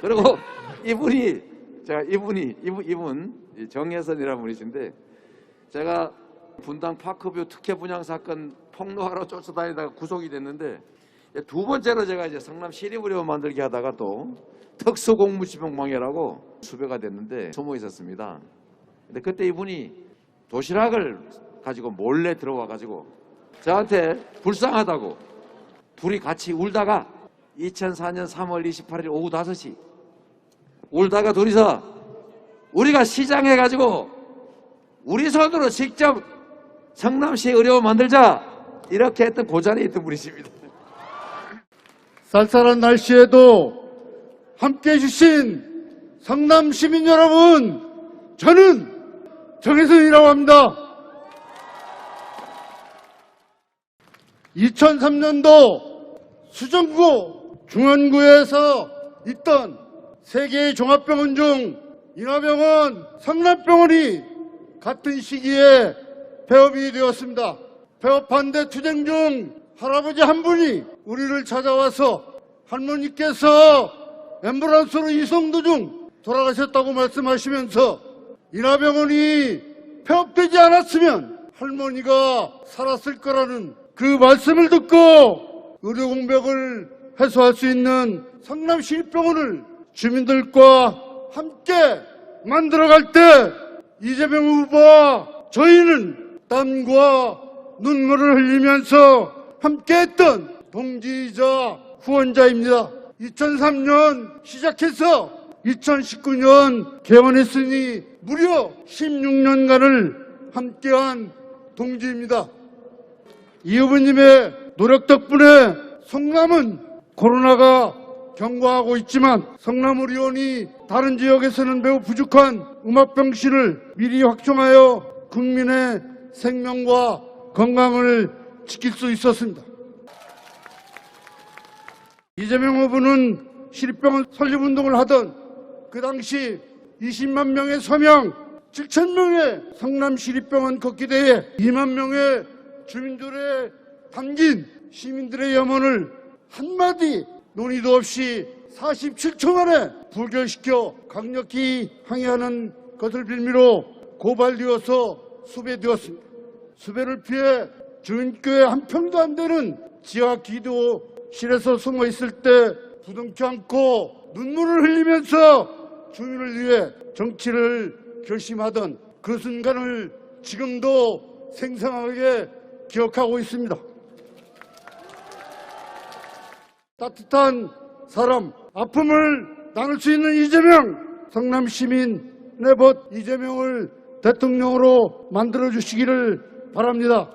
그리고 이분이 제가 이분이 이분 이분 이 정혜선이라는 분이신데 제가 분당 파크뷰 특혜 분양 사건 폭로하러 쫓아다니다가 구속이 됐는데 두 번째로 제가 이제 성남 시립의료 만들기 하다가 또 특수공무지병망해라고 수배가 됐는데 소모 있었습니다. 근데 그때 이분이 도시락을 가지고 몰래 들어와 가지고 저한테 불쌍하다고 둘이 같이 울다가 2004년 3월 28일 오후 5시 울다가 둘이서 우리가 시장해 가지고 우리 손으로 직접 성남시 의료 만들자 이렇게 했던 고전에 있던 분이십니다. 쌀쌀한 날씨에도 함께 해주신 성남 시민 여러분, 저는 정혜선이라고 합니다. 2003년도 수정구 중안구에서 있던 세계의 종합병원 중 인하병원, 성남병원이 같은 시기에 폐업이 되었습니다. 폐업한데 투쟁 중 할아버지 한 분이 우리를 찾아와서 할머니께서 앰뷸런스로 이송 도중 돌아가셨다고 말씀하시면서 인하병원이 폐업되지 않았으면 할머니가 살았을 거라는 그 말씀을 듣고 의료 공백을 해소할 수 있는 성남시립병원을 주민들과 함께 만들어갈 때 이재명 후보와 저희는 땀과 눈물을 흘리면서 함께했던 동지이자 후원자입니다. 2003년 시작해서 2019년 개원했으니 무려 16년간을 함께한 동지입니다. 이 후보님의 노력 덕분에 성남은 코로나가 경과하고 있지만 성남의료원이 다른 지역에서는 매우 부족한 음압병실을 미리 확충하여 국민의 생명과 건강을 지킬 수 있었습니다. 이재명 후보는 시립병원 설립운동을 하던 그 당시 20만 명의 서명, 7천 명의 성남 시립병원 걷기 대회, 2만 명의 주민들의 담긴 시민들의 염원을 한마디 논의도 없이 47초 만에 부결시켜 강력히 항의하는 것을 빌미로 고발되어서 수배되었습니다. 수배를 피해 주인교회 한 평도 안 되는 지하 기도실에서 숨어 있을 때 부둥켜 안고 눈물을 흘리면서 주민을 위해 정치를 결심하던 그 순간을 지금도 생생하게 기억하고 있습니다. 따뜻한 사람, 아픔을 나눌 수 있는 이재명, 성남 시민 내벗 이재명을 대통령으로 만들어 주시기를 바랍니다.